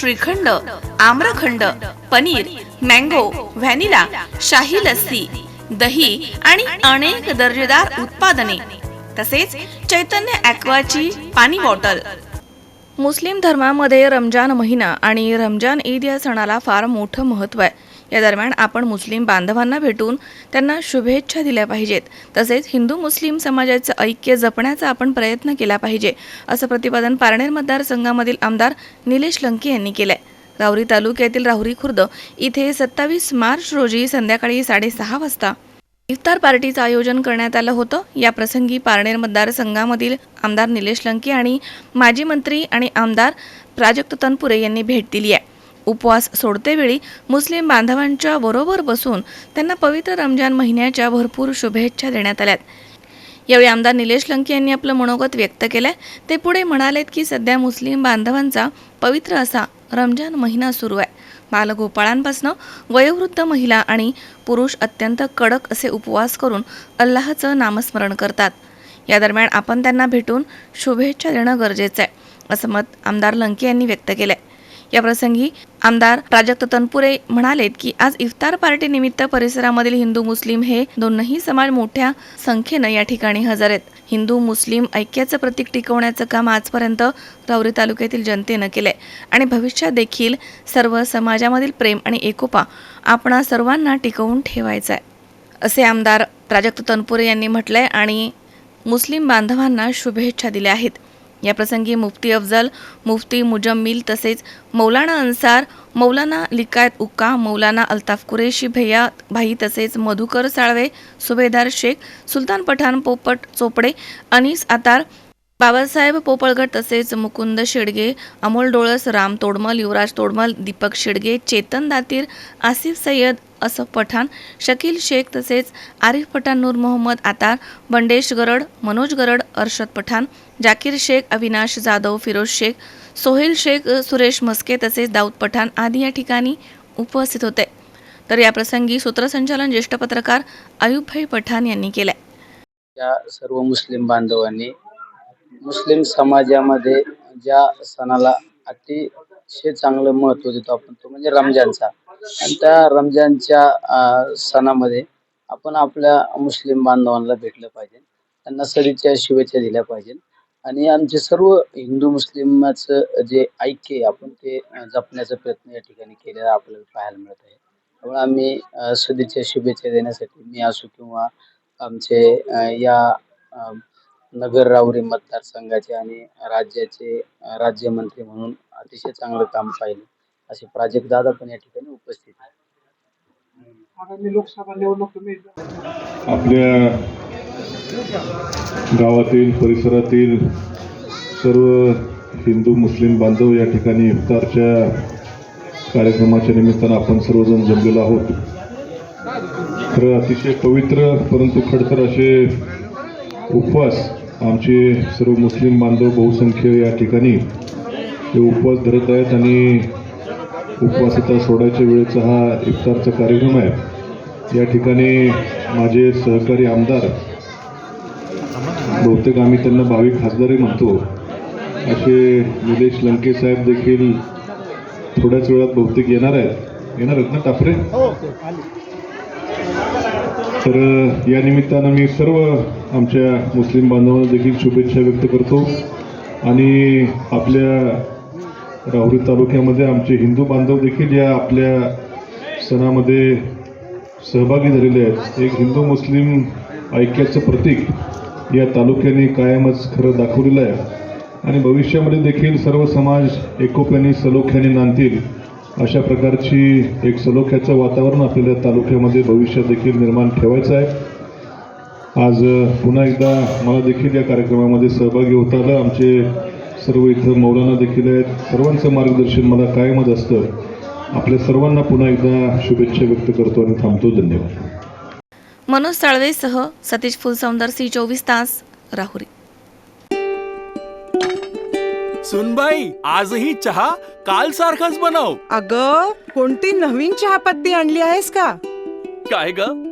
Shrikhand amrakhand paneer mango vanilla शाही लस्सी दही आणि अनेक दर्जेदार उत्पादने. तसेच चैतन्य ॲक्वाची पाणी बॉटल. मुस्लिम धर्मामध्ये रमजान महिना आणि रमजान ईद या सणाला फार मोठं महत्त्व आहे. या दरम्यान आपण मुस्लिम बांधवांना भेटून त्यांना शुभेच्छा दिल्या पाहिजेत. तसेच हिंदू मुस्लिम समाजाचं ऐक्य जपण्याचा आपण प्रयत्न केला पाहिजे असं प्रतिपादन पारनेर मतदारसंघामधील आमदार निलेश लंके यांनी केलंय. राहुरी तालुक्यातील राहुरी खुर्द इथे सत्तावीस मार्च रोजी संध्याकाळी साडेसहा वाजता इफ्तार पार्टीचं आयोजन करण्यात आलं होतं. या प्रसंगी पारनेर मतदारसंघामधील आमदार निलेश लंके आणि माजी मंत्री आणि आमदार प्राजक्त तनपुरे यांनी भेट दिली आहे. उपवास सोडतेवेळी मुस्लिम बांधवांच्या बरोबर बसून त्यांना पवित्र रमजान महिन्याच्या भरपूर शुभेच्छा देण्यात आल्यात. यावेळी आमदार निलेश लंके यांनी आपलं मनोगत व्यक्त केलंय. ते पुढे म्हणालेत की सध्या मुस्लिम बांधवांचा पवित्र असा रमजान महिना सुरू आहे. बालगोपाळांपासनं वयोवृद्ध महिला आणि पुरुष अत्यंत कडक असे उपवास करून अल्लाहचं नामस्मरण करतात. या दरम्यान आपण त्यांना भेटून शुभेच्छा देणं गरजेचं आहे असं मत आमदार लंके यांनी व्यक्त केलं आहे याप्रसंगी आमदार प्राजक्त तनपुरे म्हणालेत की आज इफ्तार पार्टी निमित्त परिसरामधील हिंदू मुस्लिम हे दोनही समाज मोठ्या संख्येनं या ठिकाणी हजर आहेत. हिंदू मुस्लिम ऐक्याचं प्रतीक टिकवण्याचं काम आजपर्यंत रावरी तालुक्यातील जनतेनं केलंय. आणि भविष्यात देखील सर्व समाजामधील प्रेम आणि एकोपा आपणा सर्वांना टिकवून ठेवायचा आहे असे आमदार प्राजक्त तनपुरे यांनी म्हटलंय आणि मुस्लिम बांधवांना शुभेच्छा दिल्या आहेत. याप्रसंगी मुफ्ती अफजल मुफ्ती मुजम्मिल तसेच मौलाना अन्सार मौलाना लिकायत उक्का मौलाना अल्ताफ कुरेशी भैया भाई तसेच मधुकर साळवे सुभेदार शेख सुलतान पठाण पोपट चोपडे अनिस आतार बाबासाहेब पोपळगड तसेच मुकुंद शेडगे अमोल डोळस राम तोडमल युवराज तोडमल दीपक शेडगे चेतन दातीर आसिफ सय्यद असफ पठाण शकील शेख तसेच आरिफ पठाण नूर मोहम्मद आतार बंडेश गरड मनोज गरड अर्शद पठाण जाकीर शेख अविनाश जाधव फिरोज शेख सोहेल शेख सुरेश मस्के तसेच दाऊद पठाण आदी या ठिकाणी उपस्थित होते. तर या प्रसंगी सूत्रसंचालन ज्येष्ठ पत्रकार अयुबभाई पठाण यांनी केलंय. या सर्व मुस्लिम बांधवांनी मुस्लिम समाजामध्ये ज्या सणाला अतिशय चांगलं महत्त्व देतो आपण तो म्हणजे रमजानचा. आणि त्या रमजानच्या सणामध्ये आपण आपल्या मुस्लिम बांधवांना भेटलं पाहिजे. त्यांना सरीच्या शुभेच्छा दिल्या पाहिजे आणि आमचे सर्व हिंदू मुस्लिमाचं जे ऐक्य आहे आपण ते जपण्याचा प्रयत्न या ठिकाणी केलेला आपल्याला पाहायला मिळत आहे. त्यामुळे आम्ही सदिच्छा शुभेच्छा देण्यासाठी मी असो किंवा आमचे या नगर राहुरी मतदारसंघाचे आणि राज्याचे राज्यमंत्री म्हणून अतिशय चांगलं काम पाहिलं. असे प्राजक्त दादा पण या ठिकाणी उपस्थित आहेत. आगामी लोकसभा निवडणूक तुम्ही आपल्या गावातील परिसरातील सर्व हिंदू मुस्लिम बांधव या ठिकाणी इफ्तारच्या कार्यक्रमाच्या निमित्तानं आपण सर्वजण जमलेलो आहोत. खरं अतिशय पवित्र परंतु खडतर असे उपवास आमचे सर्व मुस्लिम बांधव बहुसंख्य या ठिकाणी हे उपवास धरत आहेत आणि उपवासाचा सोडायच्या वेळेचा हा इफ्तारचा कार्यक्रम आहे. या ठिकाणी माझे सहकारी आमदार बहुतेक आम्ही त्यांना भावी खासदारही म्हणतो. असे निलेश लंके साहेब देखील थोड्याच वेळात बहुतेक येणार आहेत. येणार आहेत ना टापरे? तर या निमित्तानं मी सर्व आमच्या मुस्लिम बांधवांना देखील शुभेच्छा व्यक्त करतो. आणि आपल्या राहुरी तालुक्यामध्ये आमचे हिंदू बांधव देखील या आपल्या सणामध्ये सहभागी झालेले आहेत. एक हिंदू मुस्लिम ऐक्याचं प्रतीक या तालुक्याने कायमच खरं दाखवलेलं आहे. आणि भविष्यामध्ये देखील सर्व समाज एकोप्याने सलोख्याने नांदतील अशा प्रकारची एक सलोख्याचं वातावरण आपल्याला तालुक्यामध्ये भविष्यात देखील निर्माण ठेवायचं आहे. आज पुन्हा एकदा मला देखील या कार्यक्रमामध्ये सहभागी होता आलं आमचे सर्व इथं मौलाना देखील आहेत. सर्वांचं मार्गदर्शन मला कायमच असतं. आपल्या सर्वांना पुन्हा एकदा शुभेच्छा व्यक्त करतो आणि थांबतो. धन्यवाद. मनोज साळवेसह सतीश फुलसौंदर सी चोवीस तास राहुरी. सुनबाई आजही चहा काल सारखाच बनव. अग कोणती नवीन चहापत्ती आणली आहेस का? काय ग?